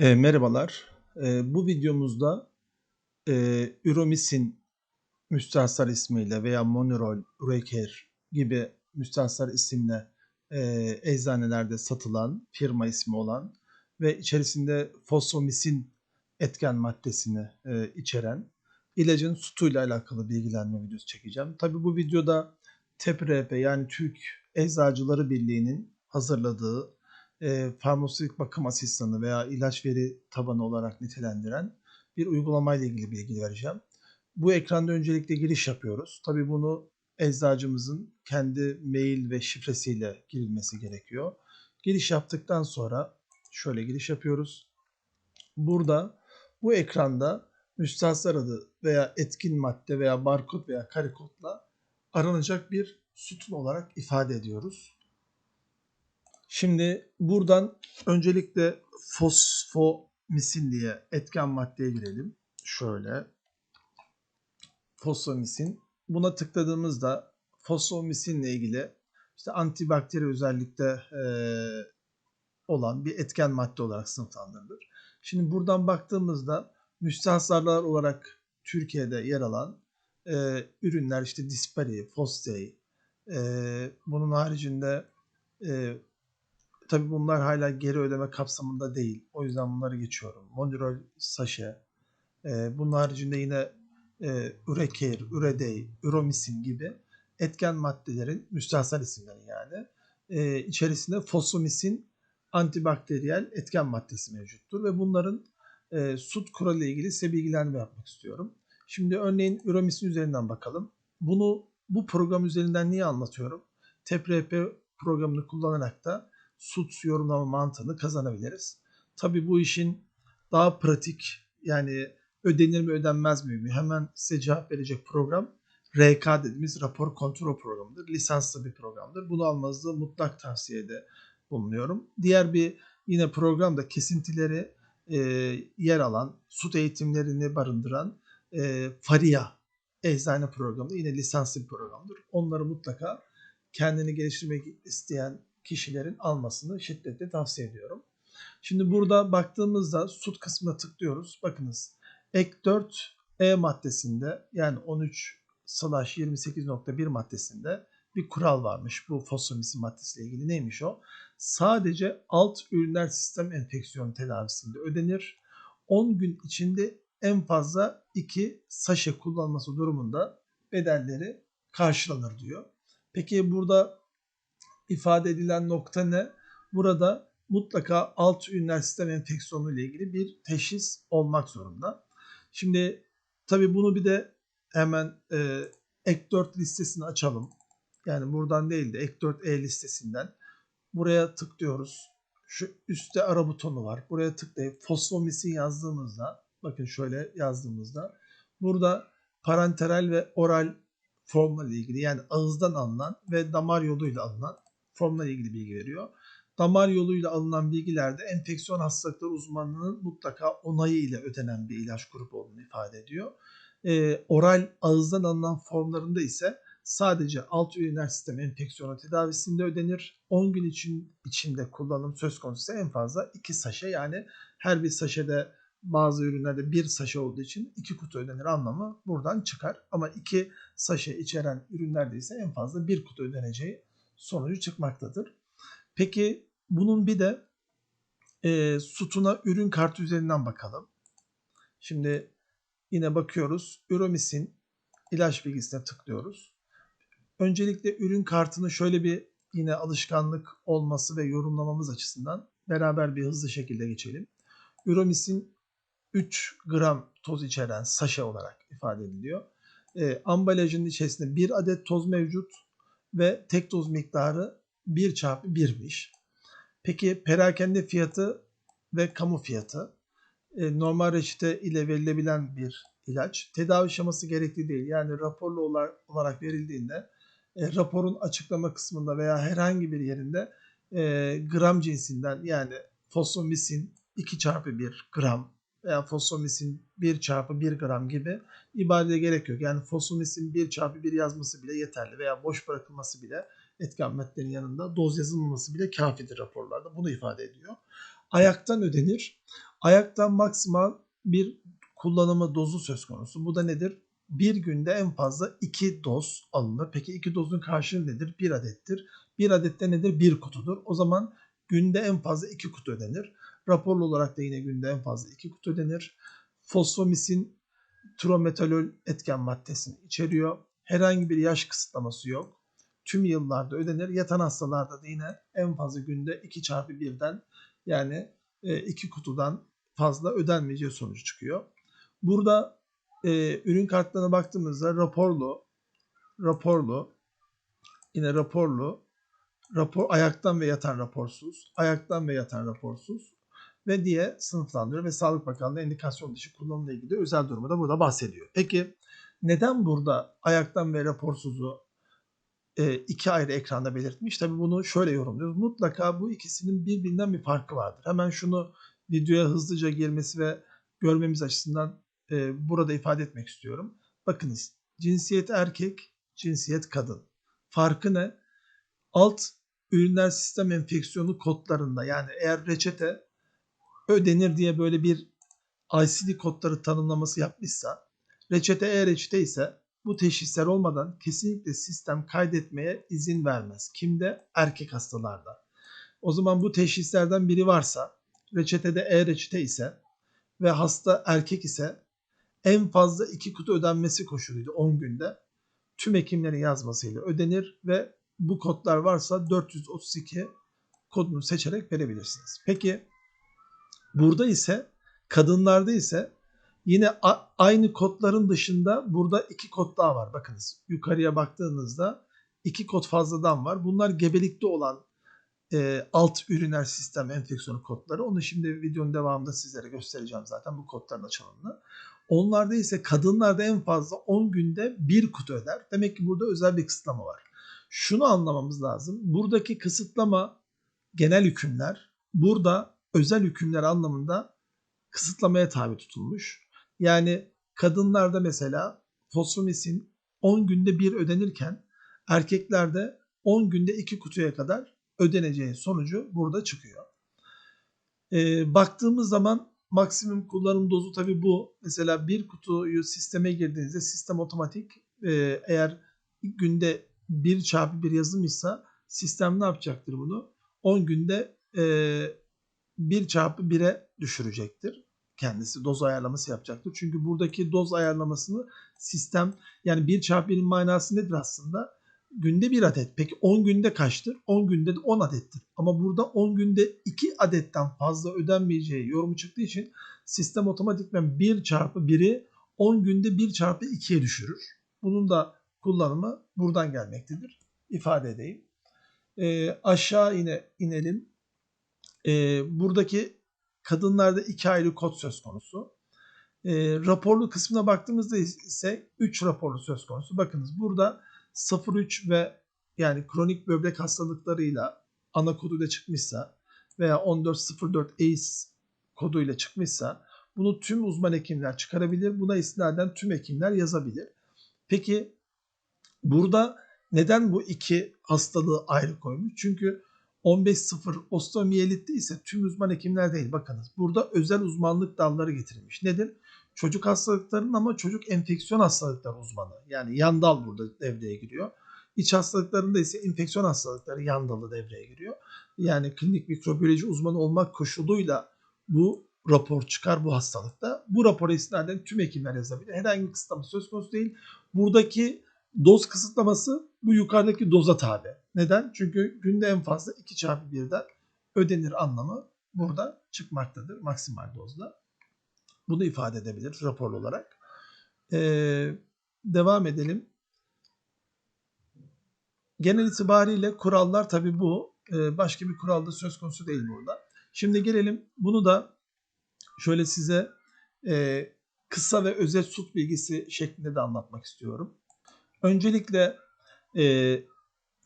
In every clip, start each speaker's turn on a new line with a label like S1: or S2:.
S1: E, merhabalar. E, bu videomuzda e, Üromisin müstahsar ismiyle veya Monirol, Ureker gibi müstahsar isimle e, eczanelerde satılan firma ismi olan ve içerisinde fosfomisin etken maddesini e, içeren ilacın sütuyla alakalı bilgilenme videosu çekeceğim. Tabi bu videoda TEPRP yani Türk Eczacıları Birliği'nin hazırladığı e, farmasötik bakım asistanı veya ilaç veri tabanı olarak nitelendiren bir uygulamayla ilgili bilgi vereceğim. Bu ekranda öncelikle giriş yapıyoruz. Tabii bunu eczacımızın kendi mail ve şifresiyle girilmesi gerekiyor. Giriş yaptıktan sonra şöyle giriş yapıyoruz. Burada bu ekranda müstahsar adı veya etkin madde veya barkod veya karekodla aranacak bir sütun olarak ifade ediyoruz. Şimdi buradan öncelikle fosfomisin diye etken maddeye girelim. Şöyle. Fosfomisin. Buna tıkladığımızda fosfomisinle ilgili işte antibakteri özellikte e, olan bir etken madde olarak sınıflandırılır. Şimdi buradan baktığımızda müstahsarlar olarak Türkiye'de yer alan e, ürünler işte Dispari, Fostey, e, bunun haricinde e, Tabi bunlar hala geri ödeme kapsamında değil. O yüzden bunları geçiyorum. Mondirol Saşe. E, bunun haricinde yine e, Üreker, Üredey, Üromisin gibi etken maddelerin müstahsal isimleri yani. E, içerisinde fosfomisin antibakteriyel etken maddesi mevcuttur ve bunların e, sut kuralı ile ilgili size bilgilendirme yapmak istiyorum. Şimdi örneğin Üromisin üzerinden bakalım. Bunu bu program üzerinden niye anlatıyorum? TEPRP programını kullanarak da sut yorumlama mantığını kazanabiliriz. Tabii bu işin daha pratik yani ödenir mi ödenmez mi hemen size cevap verecek program RK dediğimiz rapor kontrol programıdır. Lisanslı bir programdır. Bunu almanızı mutlak tavsiyede bulunuyorum. Diğer bir yine programda kesintileri e, yer alan, sut eğitimlerini barındıran e, Faria eczane programı yine lisanslı bir programdır. Onları mutlaka kendini geliştirmek isteyen kişilerin almasını şiddetle tavsiye ediyorum. Şimdi burada baktığımızda sut kısmına tıklıyoruz. Bakınız ek 4 E maddesinde yani 13 slash 28.1 maddesinde bir kural varmış. Bu fosfomisin maddesiyle ilgili neymiş o? Sadece alt ürünler sistem enfeksiyon tedavisinde ödenir. 10 gün içinde en fazla 2 saşe kullanması durumunda bedelleri karşılanır diyor. Peki burada ifade edilen nokta ne? Burada mutlaka alt üriner sistem enfeksiyonu ile ilgili bir teşhis olmak zorunda. Şimdi tabi bunu bir de hemen e, ek 4 listesini açalım. Yani buradan değil de ek 4E listesinden buraya tıklıyoruz. Şu üstte ara butonu var. Buraya tıklayıp fosfomisin yazdığımızda bakın şöyle yazdığımızda burada parenteral ve oral formla ilgili yani ağızdan alınan ve damar yoluyla alınan formla ilgili bilgi veriyor. Damar yoluyla alınan bilgilerde enfeksiyon hastalıkları uzmanlığının mutlaka onayı ile ödenen bir ilaç grubu olduğunu ifade ediyor. E, oral ağızdan alınan formlarında ise sadece alt üriner sistem enfeksiyonu tedavisinde ödenir. 10 gün için içinde kullanım söz konusu en fazla 2 saşe yani her bir saşede bazı ürünlerde bir saşe olduğu için iki kutu ödenir anlamı buradan çıkar. Ama iki saşe içeren ürünlerde ise en fazla bir kutu ödeneceği sonucu çıkmaktadır. Peki bunun bir de e, sütuna ürün kartı üzerinden bakalım. Şimdi yine bakıyoruz. Üromisin ilaç bilgisine tıklıyoruz. Öncelikle ürün kartını şöyle bir yine alışkanlık olması ve yorumlamamız açısından beraber bir hızlı şekilde geçelim. Üromisin 3 gram toz içeren saşe olarak ifade ediliyor. E, ambalajın içerisinde bir adet toz mevcut ve tek doz miktarı 1 çarpı 1'miş. Peki perakende fiyatı ve kamu fiyatı e, normal reçete ile verilebilen bir ilaç. Tedavi şeması gerekli değil. Yani raporlu olarak verildiğinde e, raporun açıklama kısmında veya herhangi bir yerinde e, gram cinsinden yani fosfomisin 2 çarpı 1 gram veya fosfomisin 1 çarpı 1 gram gibi ibarede gerek yok. Yani fosfomisin 1 çarpı 1 yazması bile yeterli veya boş bırakılması bile etken maddelerin yanında doz yazılmaması bile kafidir raporlarda. Bunu ifade ediyor. Ayaktan ödenir. Ayaktan maksimal bir kullanımı dozu söz konusu. Bu da nedir? Bir günde en fazla 2 doz alınır. Peki 2 dozun karşılığı nedir? 1 adettir. 1 adette nedir? 1 kutudur. O zaman günde en fazla 2 kutu ödenir. Raporlu olarak da yine günde en fazla 2 kutu ödenir. Fosfomisin trometalol etken maddesini içeriyor. Herhangi bir yaş kısıtlaması yok. Tüm yıllarda ödenir. Yatan hastalarda da yine en fazla günde 2 çarpı 1'den yani 2 e, kutudan fazla ödenmeyeceği sonucu çıkıyor. Burada e, ürün kartlarına baktığımızda raporlu, raporlu, yine raporlu, rapor ayaktan ve yatan raporsuz, ayaktan ve yatan raporsuz ve diye sınıflandırıyor ve Sağlık Bakanlığı endikasyon dışı kullanımla ilgili özel durumu da burada bahsediyor. Peki neden burada ayaktan ve raporsuzu e, iki ayrı ekranda belirtmiş? Tabi bunu şöyle yorumluyoruz. Mutlaka bu ikisinin birbirinden bir farkı vardır. Hemen şunu videoya hızlıca girmesi ve görmemiz açısından e, burada ifade etmek istiyorum. Bakınız cinsiyet erkek, cinsiyet kadın. Farkı ne? Alt ürünler sistem enfeksiyonu kodlarında yani eğer reçete ödenir diye böyle bir ICD kodları tanımlaması yapmışsa reçete e-reçete ise bu teşhisler olmadan kesinlikle sistem kaydetmeye izin vermez. Kimde? Erkek hastalarda. O zaman bu teşhislerden biri varsa reçetede e-reçete ise ve hasta erkek ise en fazla iki kutu ödenmesi koşuluydu 10 günde. Tüm hekimlerin yazmasıyla ödenir ve bu kodlar varsa 432 kodunu seçerek verebilirsiniz. Peki burada ise kadınlarda ise yine aynı kodların dışında burada iki kod daha var. Bakınız yukarıya baktığınızda iki kod fazladan var. Bunlar gebelikte olan e, alt üriner sistem enfeksiyonu kodları. Onu şimdi videonun devamında sizlere göstereceğim zaten bu kodların açılımını. Onlarda ise kadınlarda en fazla 10 günde bir kutu öder. Demek ki burada özel bir kısıtlama var. Şunu anlamamız lazım. Buradaki kısıtlama genel hükümler, burada özel hükümler anlamında kısıtlamaya tabi tutulmuş. Yani kadınlarda mesela fosfomisin 10 günde bir ödenirken erkeklerde 10 günde 2 kutuya kadar ödeneceği sonucu burada çıkıyor. Ee, baktığımız zaman maksimum kullanım dozu tabi bu. Mesela bir kutuyu sisteme girdiğinizde sistem otomatik e, eğer günde 1 çarpı 1 yazılmışsa sistem ne yapacaktır bunu? 10 günde e, 1 çarpı 1'e düşürecektir. Kendisi doz ayarlaması yapacaktır. Çünkü buradaki doz ayarlamasını sistem yani 1 çarpı 1'in manası nedir aslında? günde bir adet. Peki 10 günde kaçtır? 10 günde de 10 adettir. Ama burada 10 günde 2 adetten fazla ödenmeyeceği yorumu çıktığı için sistem otomatikmen 1 çarpı 1'i 10 günde 1 çarpı 2'ye düşürür. Bunun da kullanımı buradan gelmektedir. İfade edeyim. E, aşağı yine inelim. E, buradaki kadınlarda iki ayrı kod söz konusu. E, raporlu kısmına baktığımızda ise 3 raporlu söz konusu. Bakınız burada 03 ve yani kronik böbrek hastalıklarıyla ana koduyla çıkmışsa veya 1404 ACE koduyla çıkmışsa bunu tüm uzman hekimler çıkarabilir. Buna istinaden tüm hekimler yazabilir. Peki burada neden bu iki hastalığı ayrı koymuş? Çünkü 15.0 ostomiyelitte ise tüm uzman hekimler değil. Bakınız burada özel uzmanlık dalları getirilmiş. Nedir? çocuk hastalıklarının ama çocuk enfeksiyon hastalıkları uzmanı. Yani yan dal burada devreye giriyor. İç hastalıklarında ise enfeksiyon hastalıkları yan dalı devreye giriyor. Yani klinik mikrobiyoloji uzmanı olmak koşuluyla bu rapor çıkar bu hastalıkta. Bu rapora istinaden tüm hekimler yazabilir. Herhangi bir kısıtlama söz konusu değil. Buradaki doz kısıtlaması bu yukarıdaki doza tabi. Neden? Çünkü günde en fazla 2 çarpı 1'den ödenir anlamı burada çıkmaktadır maksimal dozda. Bunu ifade edebilir rapor olarak. Ee, devam edelim. Genel itibariyle kurallar tabi bu. Ee, başka bir kuralda söz konusu değil burada. Şimdi gelelim bunu da şöyle size e, kısa ve özet sut bilgisi şeklinde de anlatmak istiyorum. Öncelikle e,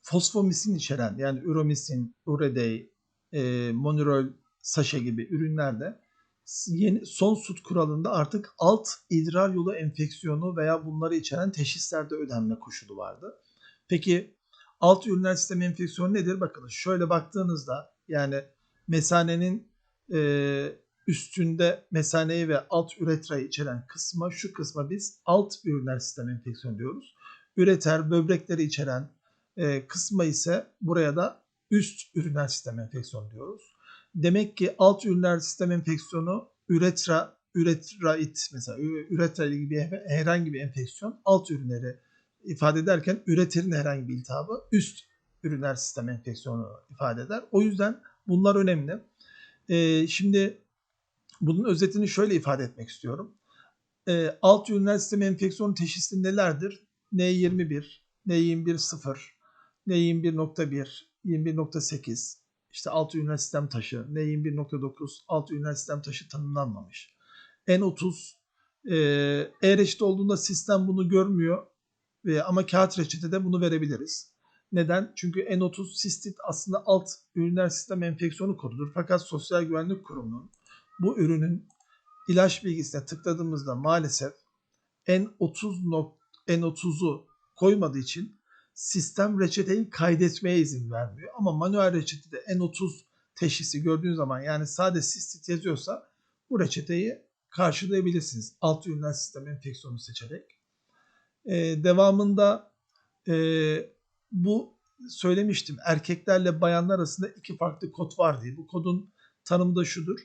S1: fosfomisin içeren yani üromisin, uredey, e, monirol, saşe gibi ürünlerde yeni son sut kuralında artık alt idrar yolu enfeksiyonu veya bunları içeren teşhislerde ödenme koşulu vardı. Peki alt üriner sistem enfeksiyonu nedir? Bakın şöyle baktığınızda yani mesanenin e, üstünde mesaneyi ve alt üretrayı içeren kısma şu kısma biz alt üriner sistem enfeksiyonu diyoruz. Üreter, böbrekleri içeren e, kısma ise buraya da üst üriner sistem enfeksiyonu diyoruz. Demek ki alt üriner sistem enfeksiyonu üretra, üretrait mesela üretra ilgili herhangi bir enfeksiyon alt ürünleri ifade ederken üreterin herhangi bir iltihabı üst üriner sistem enfeksiyonu ifade eder. O yüzden bunlar önemli. Ee, şimdi bunun özetini şöyle ifade etmek istiyorum. Ee, alt üriner sistem enfeksiyonu teşhisi nelerdir? N21, N21.0, N21.1, 21.8, işte alt üriner sistem taşı, N21.9, alt üriner sistem taşı tanımlanmamış. N30, e, e-reçete olduğunda sistem bunu görmüyor ve ama kağıt reçetede bunu verebiliriz. Neden? Çünkü N30 sistit aslında alt üriner sistem enfeksiyonu kodudur. Fakat Sosyal Güvenlik Kurumu'nun bu ürünün ilaç bilgisine tıkladığımızda maalesef N30 N30'u koymadığı için sistem reçeteyi kaydetmeye izin vermiyor. Ama manuel reçetede N30 teşhisi gördüğünüz zaman yani sade sistit yazıyorsa bu reçeteyi karşılayabilirsiniz. Alt ürünler sistem enfeksiyonu seçerek. Ee, devamında e, bu söylemiştim erkeklerle bayanlar arasında iki farklı kod var diye. Bu kodun tanımı da şudur.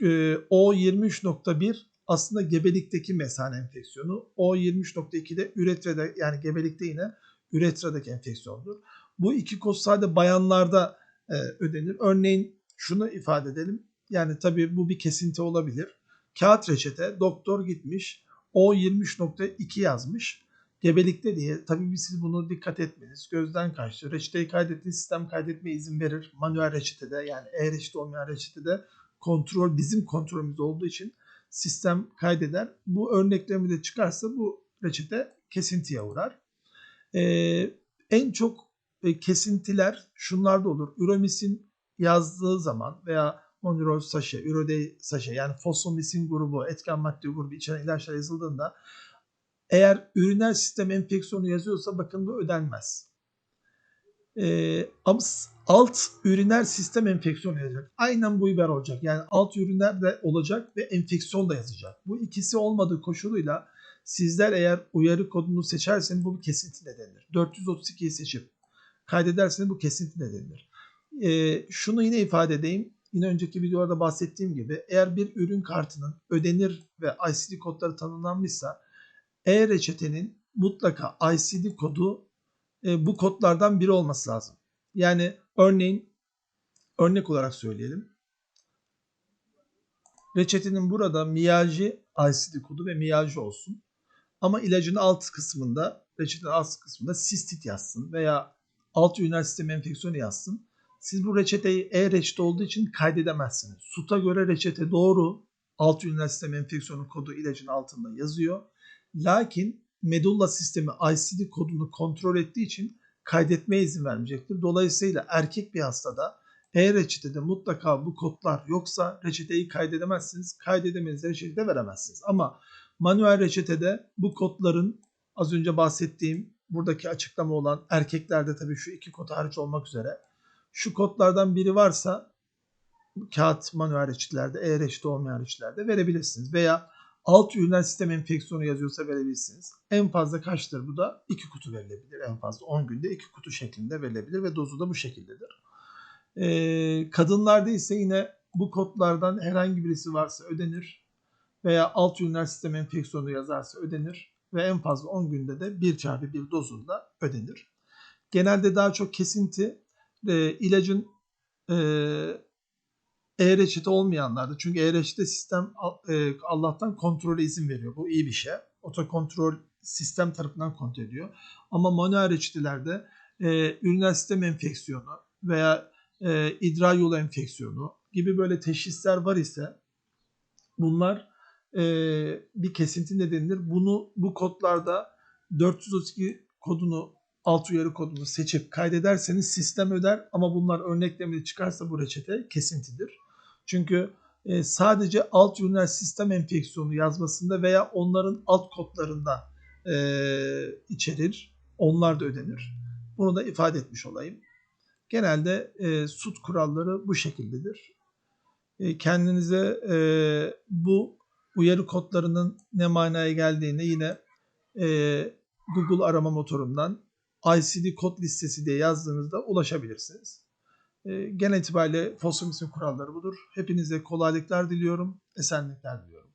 S1: E, O23.1 aslında gebelikteki mesane enfeksiyonu. O23.2'de üretrede yani gebelikte yine üretradaki enfeksiyondur. Bu iki kod sadece bayanlarda e, ödenir. Örneğin şunu ifade edelim. Yani tabii bu bir kesinti olabilir. Kağıt reçete doktor gitmiş O23.2 yazmış. Gebelikte diye tabii siz bunu dikkat etmeniz. Gözden kaçtı. Reçeteyi kaydettiğiniz sistem kaydetmeye izin verir. Manuel reçetede yani e-reçete olmayan reçetede kontrol bizim kontrolümüzde olduğu için sistem kaydeder. Bu örneklerimi de çıkarsa bu reçete kesintiye uğrar. Ee, en çok e, kesintiler şunlarda olur. Üromisin yazdığı zaman veya Monroe saşe, ürode saşe yani fosfomisin grubu, etken madde grubu içeren ilaçlar yazıldığında eğer üriner sistem enfeksiyonu yazıyorsa bakın bu ödenmez. Ee, alt üriner sistem enfeksiyonu yazacak. Aynen bu biber olacak. Yani alt üriner de olacak ve enfeksiyon da yazacak. Bu ikisi olmadığı koşuluyla sizler eğer uyarı kodunu seçerseniz bu bir kesinti nedenidir. 432'yi seçip kaydederseniz bu kesinti nedenidir. Ee, şunu yine ifade edeyim. Yine önceki videolarda bahsettiğim gibi eğer bir ürün kartının ödenir ve ICD kodları tanımlanmışsa e-reçetenin mutlaka ICD kodu e, bu kodlardan biri olması lazım. Yani örneğin örnek olarak söyleyelim. Reçetenin burada miyaji ICD kodu ve miyaji olsun. Ama ilacın alt kısmında, reçetenin alt kısmında sistit yazsın veya alt üriner sistem enfeksiyonu yazsın. Siz bu reçeteyi e-reçete olduğu için kaydedemezsiniz. SUT'a göre reçete doğru. Alt üriner sistem enfeksiyonu kodu ilacın altında yazıyor. Lakin medulla sistemi ICD kodunu kontrol ettiği için kaydetmeye izin vermeyecektir. Dolayısıyla erkek bir hastada e-reçetede mutlaka bu kodlar yoksa reçeteyi kaydedemezsiniz. Kaydedemeniz reçete veremezsiniz. Ama manuel reçetede bu kodların az önce bahsettiğim buradaki açıklama olan erkeklerde tabii şu iki kod hariç olmak üzere şu kodlardan biri varsa kağıt manuel reçetelerde, e-reçete olmayan reçetelerde verebilirsiniz. Veya alt üriner sistem enfeksiyonu yazıyorsa verebilirsiniz. En fazla kaçtır bu da? 2 kutu verilebilir. En fazla 10 günde 2 kutu şeklinde verilebilir ve dozu da bu şekildedir. Ee, kadınlarda ise yine bu kodlardan herhangi birisi varsa ödenir veya alt üriner sistem enfeksiyonu yazarsa ödenir ve en fazla 10 günde de 1 çarpı 1 dozunda ödenir. Genelde daha çok kesinti e, ilacın e, e-reçete olmayanlarda çünkü e-reçete sistem e, Allah'tan kontrole izin veriyor. Bu iyi bir şey. Otokontrol sistem tarafından kontrol ediyor. Ama manuel reçetelerde e, üriner sistem enfeksiyonu veya e, idrar yolu enfeksiyonu gibi böyle teşhisler var ise bunlar e, bir kesinti nedenidir. Bunu bu kodlarda 432 kodunu alt uyarı kodunu seçip kaydederseniz sistem öder ama bunlar örneklemeli çıkarsa bu reçete kesintidir. Çünkü e, sadece alt üriner sistem enfeksiyonu yazmasında veya onların alt kodlarında e, içerir. Onlar da ödenir. Bunu da ifade etmiş olayım. Genelde e, sut kuralları bu şekildedir. E, kendinize e, bu uyarı kodlarının ne manaya geldiğini yine e, Google arama motorundan ICD kod listesi diye yazdığınızda ulaşabilirsiniz. Ee, genel itibariyle Fosfomis'in kuralları budur. Hepinize kolaylıklar diliyorum, esenlikler diliyorum.